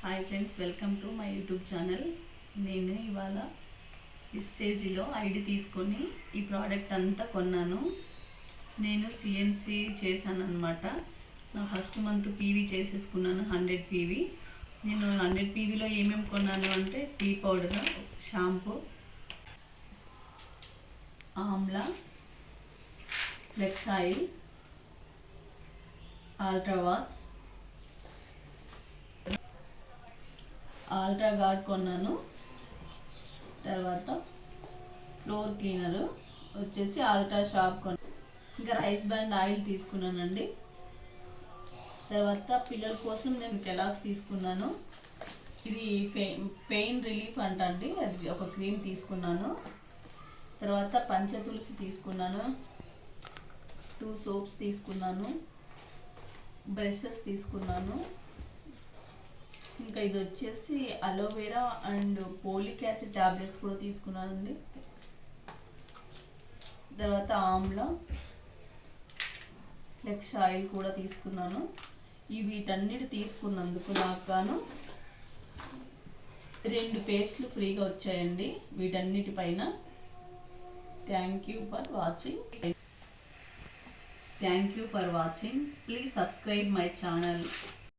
Hi friends welcome to my YouTube channel నేను ఇవాళ ఈ స్టేజీలో ఐడి తీసుకొని ఈ ప్రోడక్ట్ అంతా కొన్నాను. నేను సిఎన్సి చేశాను అనమాట నా ఫస్ట్ మంత్ పీవీ చేసేసుకున్నాను హండ్రెడ్ పీవీ నేను హండ్రెడ్ పీవీలో ఏమేమి కొన్నాను అంటే tea powder shampoo amla flex oil ఆల్ట్రావాస్ ultra guard కొన్నాను. తర్వాత ఫ్లోర్ క్లీనర్ వచ్చేసి ఆల్ట్రా షాప్ కొన్నాను ఇంకా రైస్ బ్యాండ్ ఆయిల్ తీసుకున్నానండి. తర్వాత పిల్లల కోసం నేను కెలాక్స్ తీసుకున్నాను. ఇది పెయిన్ రిలీఫ్ అంట అండి అది ఒక క్రీమ్ తీసుకున్నాను. తర్వాత పంచ తులసి తీసుకున్నాను. టూ సోప్స్ తీసుకున్నాను. బ్రషెస్ తీసుకున్నాను. ఇంకా ఇది వచ్చేసి aloe vera and folic acid tablets కూడా తీసుకున్నానండి తర్వాత ఆమ్లా ఫ్లెక్స్ ఆయిల్ కూడా తీసుకున్నాను. ఈ వీటన్నిటి తీసుకున్నందుకు నాకు గాను రెండు పేస్ట్లు ఫ్రీగా వచ్చాయండి వీటన్నిటిపైన thank you for watching thank you for watching please subscribe my channel